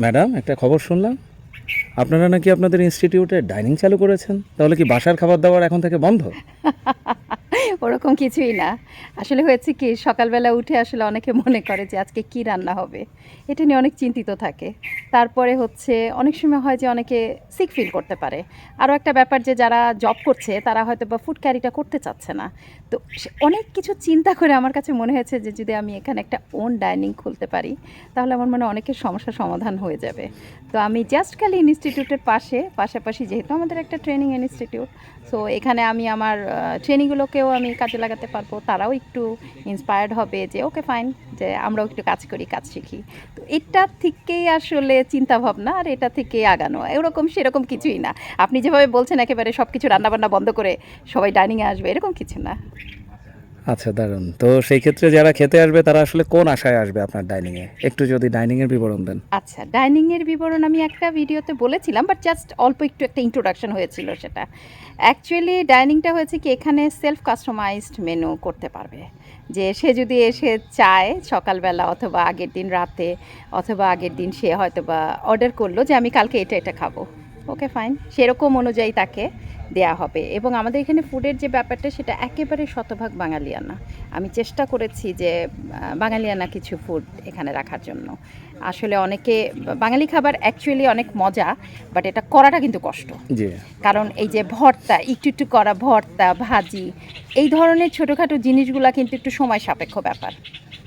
Madam, একটা খবর শুনলাম। আপনারা নাকি আপনাদের ইনস্টিটিউটে ডাইনিং চালু করেছেন। তাহলে কি বাসার খাবার দাবার এখন থেকে বন্ধ? ওরকম কিছুই না। আসলে হয়েছে কি, সকালবেলা উঠে আসলে অনেকে মনে করে যে আজকে কি রান্না হবে। এটা নিয়ে অনেক চিন্তিত থাকে। তারপরে হচ্ছে অনেক সময় হয় যে অনেকে সিক ফিল করতে পারে। আরও একটা ব্যাপার যে যারা জব করছে, তারা হয়তো বা ফুড ক্যারিটা করতে চাচ্ছে না। তো অনেক কিছু চিন্তা করে আমার কাছে মনে হয়েছে যে যদি আমি এখানে একটা ওন ডাইনিং খুলতে পারি, তাহলে আমার মনে অনেকের সমস্যার সমাধান হয়ে যাবে। তো আমি জাস্ট খালি ইনস্টিটিউটের পাশে, পাশাপাশি যেহেতু আমাদের একটা ট্রেনিং ইনস্টিটিউট সো এখানে আমি আমার ট্রেনিংগুলোকেও আমি কাজে লাগাতে পারব, তারাও একটু ইন্সপায়ার্ড হবে যে ওকে ফাইন যে আমরাও একটু কাজ করি, কাজ শিখি। তো এটা থেকেই আসলে চিন্তা ভাবনা আর এটা থেকেই আগানো, এরকম সেরকম কিছুই না। আপনি যেভাবে বলছেন, একেবারে সব কিছু রান্নাবান্না বন্ধ করে সবাই ডাইনিংয়ে আসবে, এরকম কিছু না। আচ্ছা দারুণ। তো সেই ক্ষেত্রে যারা খেতে আসবে, তারা আসলে কোন আশায় আসবে আপনার ডাইনিংয়ে একটু যদি ডাইনিংয়ের বিবরণ দেন। আচ্ছা ডাইনিংয়ের বিবরণ আমি একটা ভিডিওতে বলেছিলাম বাট জাস্ট অল্প একটু একটা ইন্ট্রোডাকশন হয়েছিল সেটা। অ্যাকচুয়ালি ডাইনিংটা হয়েছে কি, এখানে সেলফ কাস্টমাইজড মেনু করতে পারবে। যে সে যদি এসে চায় সকালবেলা অথবা আগের দিন রাতে, অথবা আগের দিন সে হয়তো বা অর্ডার করল যে আমি কালকে এটা এটা খাব। ওকে ফাইন সেরকম অনুযায়ী তাকে দেয়া হবে। এবং আমাদের এখানে ফুডের যে ব্যাপারটা সেটা একেবারে শতভাগ বাঙালিয়ানা আমি চেষ্টা করেছি যে বাঙালিয়ানা কিছু ফুড এখানে রাখার জন্য। আসলে অনেকে বাঙালি খাবার অ্যাকচুয়ালি অনেক মজা বাট এটা করাটা কিন্তু কষ্ট। কারণ এই যে ভর্তা একটু একটু করা ভর্তা ভাজি এই ধরনের ছোটোখাটো জিনিসগুলো কিন্তু একটু সময় সাপেক্ষ ব্যাপার।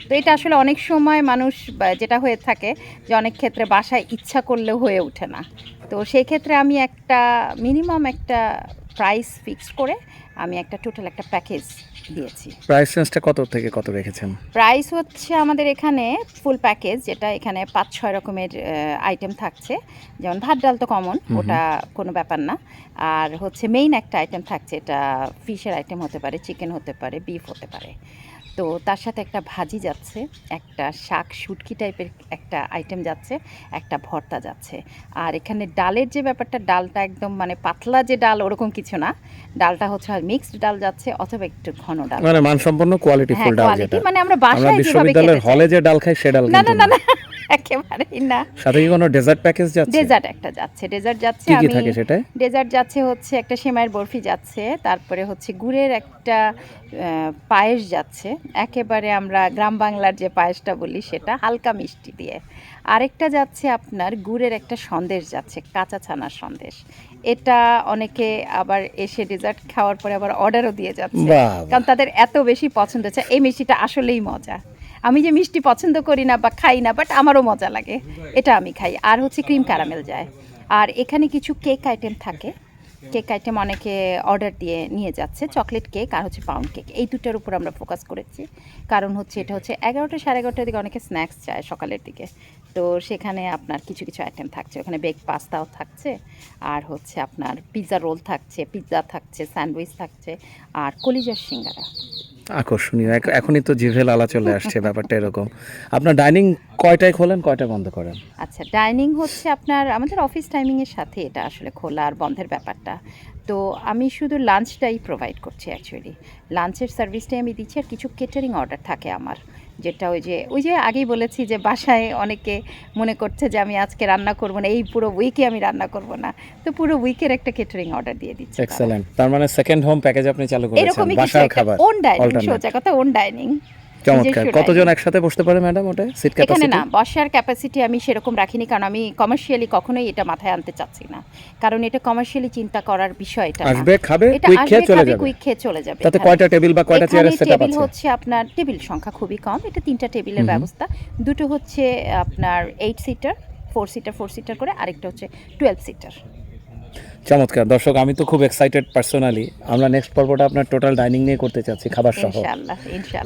তো এটা আসলে অনেক সময় মানুষ যেটা হয়ে থাকে যে অনেক ক্ষেত্রে বাসায় ইচ্ছা করলেও হয়ে ওঠে না। তো সেই ক্ষেত্রে আমি একটা মিনিমাম একটা প্রাইস ফিক্স করে আমি একটা টোটাল একটা প্যাকেজ দিয়েছি। প্রাইস রেঞ্জটা কত থেকে কত রেখেছেন? প্রাইস হচ্ছে আমাদের এখানে ফুল প্যাকেজ যেটা এখানে পাঁচ ছয় রকমের আইটেম থাকছে। যেমন ভাত ডাল তো কমন ওটা কোনো ব্যাপার না। আর হচ্ছে মেইন একটা আইটেম থাকছে এটা ফিশের আইটেম হতে পারে চিকেন হতে পারে বিফ হতে পারে। তো তার সাথে একটা ভাজি যাচ্ছে একটা শাক শুটকি টাইপের একটা আইটেম যাচ্ছে একটা ভর্তা যাচ্ছে। আর এখানে ডালের যে ব্যাপারটা ডালটা একদম মানে পাতলা যে ডাল ওরকম কিছু না ডালটা হচ্ছে আর মিক্সড ডাল যাচ্ছে অথবা একটু ঘন ডাল। মানে মানসম্পন্ন কোয়ালিটি হ্যাঁ ফুল ডাল যেটা। মানে আমরা বাসায় যেভাবে খেতে হলে যে ডাল খাই সে ডাল না না। না। একেবারেই না। সাথে কি কোনো ডেজার্ট প্যাকেজ যাচ্ছে? ডেজার্ট একটা যাচ্ছে। ডেজার্ট যাচ্ছে কি থাকে সেটায়? ডেজার্ট যাচ্ছে হচ্ছে একটা সেমাইয়ের বরফি যাচ্ছে তারপরে হচ্ছে গুড়ের একটা পায়েস যাচ্ছে। একেবারে আমরা গ্রাম বাংলার যে পায়েসটা বলি সেটা হালকা মিষ্টি দিয়ে। আরেকটা যাচ্ছে আপনার গুড়ের একটা সন্দেশ যাচ্ছে কাঁচা ছানার সন্দেশ। এটা অনেকে আবার এসে ডেজার্ট খাওয়ার পরে আবার অর্ডারও দিয়ে যাচ্ছে। কারণ তাদের এত বেশি পছন্দ হচ্ছে এই মিষ্টিটা আসলেই মজা। আমি যে মিষ্টি পছন্দ করি না বা খাই না বাট আমারও মজা লাগে। এটা আমি খাই। আর হচ্ছে ক্রিম ক্যারামেল যায়। আর এখানে কিছু কেক আইটেম থাকে। কেক আইটেম অনেকে অর্ডার দিয়ে নিয়ে যাচ্ছে। চকলেট কেক আর হচ্ছে পাউন্ড কেক এই দুটার উপর আমরা ফোকাস করেছি। কারণ হচ্ছে এটা হচ্ছে এগারোটা সাড়ে এগারোটার দিকে অনেকে স্ন্যাক্স চায় সকালের দিকে। তো সেখানে আপনার কিছু কিছু আইটেম থাকছে। ওখানে বেক পাস্তাও থাকছে আর হচ্ছে আপনার পিৎজা রোল থাকছে পিৎজা থাকছে স্যান্ডউইচ থাকছে আর কলিজার সিঙ্গারা। আকর্ষণীয়। এখনই তো জিভে লালা চলে আসছে ব্যাপারটা এরকম। আপনার ডাইনিং কয়টায় খোলেন কয়টায় বন্ধ করেন? আচ্ছা ডাইনিং হচ্ছে আপনার আমাদের অফিস টাইমিংয়ের সাথে এটা আসলে খোলা আর বন্ধের ব্যাপারটা। তো আমি শুধু লাঞ্চটাই প্রোভাইড করছি অ্যাকচুয়ালি লাঞ্চের সার্ভিসটাই আমি দিচ্ছি আর কিছু কেটারিং অর্ডার থাকে আমার। যেটা ওই যে ওই যে আগেই বলেছি যে বাসায় অনেকে মনে করছে যে আমি আজকে রান্না করব না এই পুরো উইকে আমি রান্না করব না। তো পুরো উইকের একটা কেটারিং অর্ডার দিয়ে দিচ্ছি এক্সেলেন্ট তার মানে সেকেন্ড হোম প্যাকেজ আপনি চালু করেছেন বাসার খাবার ওন ডাইনিং সোজা কথা ওন ডাইনিং চমৎকার। কতজন একসাথে বসতে পারে ম্যাডাম ওটা? সিট এখানে ক্যাপাসিটি না বসার ক্যাপাসিটি আমি সেরকম রাখিনি কারণ আমি কমার্শিয়ালি কখনোই এটা মাথায় আনতে চাচ্ছি না। কারণ এটা কমার্শিয়ালি চিন্তা করার বিষয় এটা না। আসবে খাবে কুইক খেয়ে চলে যাবে। কুইক খেয়ে চলে যাবে তাতে কয়টা টেবিল বা কয়টা এখানে চেয়ারের সেটআপ টেবিল আছে? হচ্ছে আপনার টেবিল সংখ্যা খুবই কম এটা তিনটা টেবিলের ব্যবস্থা। দুটো হচ্ছে আপনার eight seater four seater four seater করে আরেকটা হচ্ছে টুয়েলভ সিটার চমৎকার। দর্শক আমি তো খুব এক্সাইটেড পার্সোনালি আমরা নেক্সট পর্বটা আপনার টোটাল ডাইনিং নিয়ে করতে চাচ্ছি খাবার সহ।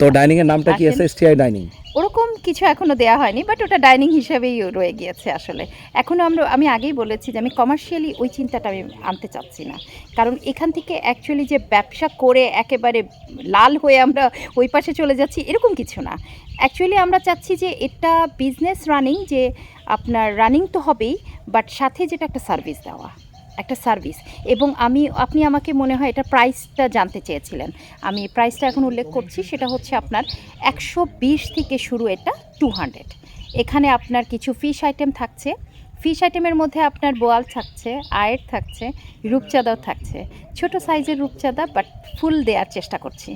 তো ডাইনিং এর নামটা কি? আসেন। আছে এসটিআই ডাইনিং ওরকম কিছু এখনও দেয়া হয়নি বাট ওটা ডাইনিং হিসেবেই রয়ে গিয়েছে আসলে। এখনও আমরা আমি আগেই বলেছি যে আমি কমার্শিয়ালি ওই চিন্তাটা আমি আনতে চাচ্ছি না। কারণ এখান থেকে অ্যাকচুয়ালি যে ব্যবসা করে একেবারে লাল হয়ে আমরা ওই পাশে চলে যাচ্ছি এরকম কিছু না। অ্যাকচুয়ালি আমরা চাচ্ছি যে এটা বিজনেস রানিং যে আপনার রানিং তো হবেই বাট সাথে যেটা একটা সার্ভিস দেওয়া। একটা সার্ভিস। এবং আমি, আপনি আমাকে মনে হয় এটা প্রাইসটা জানতে চেয়েছিলেন। আমি প্রাইসটা এখন উল্লেখ করছি, সেটা হচ্ছে আপনার একশো বিশ থেকে শুরু এটা টু এখানে আপনার কিছু ফিশ আইটেম থাকছে। ফিশ আইটেমের মধ্যে আপনার বোয়াল থাকছে, আয়ের থাকছে, রূপচাঁদাও থাকছে। ছোট সাইজের রূপচাঁদা বাট ফুল দেওয়ার চেষ্টা করছি।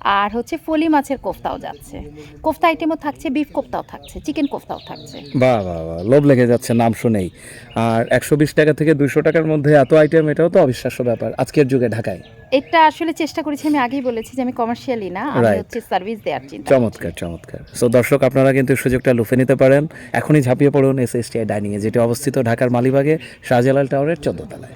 আর হচ্ছে ফলি মাছের কোফতাও যাচ্ছে। কোফতা আইটেমও থাকছে বিফ কোফতাও থাকছে চিকেন কোফতাও থাকছে। বাহ বাহ বাহ লোভ লেগে যাচ্ছে নাম শুনেই। আর একশো বিশ টাকা থেকে দুইশো টাকার মধ্যে এত আইটেম এটাও তো অবিশ্বাস্য ব্যাপার আজকের যুগে ঢাকায়। এটা আসলে চেষ্টা করেছি আমি আগেই বলেছি যে আমি কমার্শিয়ালি না আমি হচ্ছে সার্ভিস দেওয়ার চিন্তা চমৎকার চমৎকার। সো দর্শক আপনারা কিন্তু সুযোগটা লুফে নিতে পারেন। এখনই ঝাঁপিয়ে পড়ুন এস এস টি ডাইনিংয়ে যেটি অবস্থিত ঢাকার মালিবাগে শাহজালাল টাওয়ারের চোদ্দ তলায়।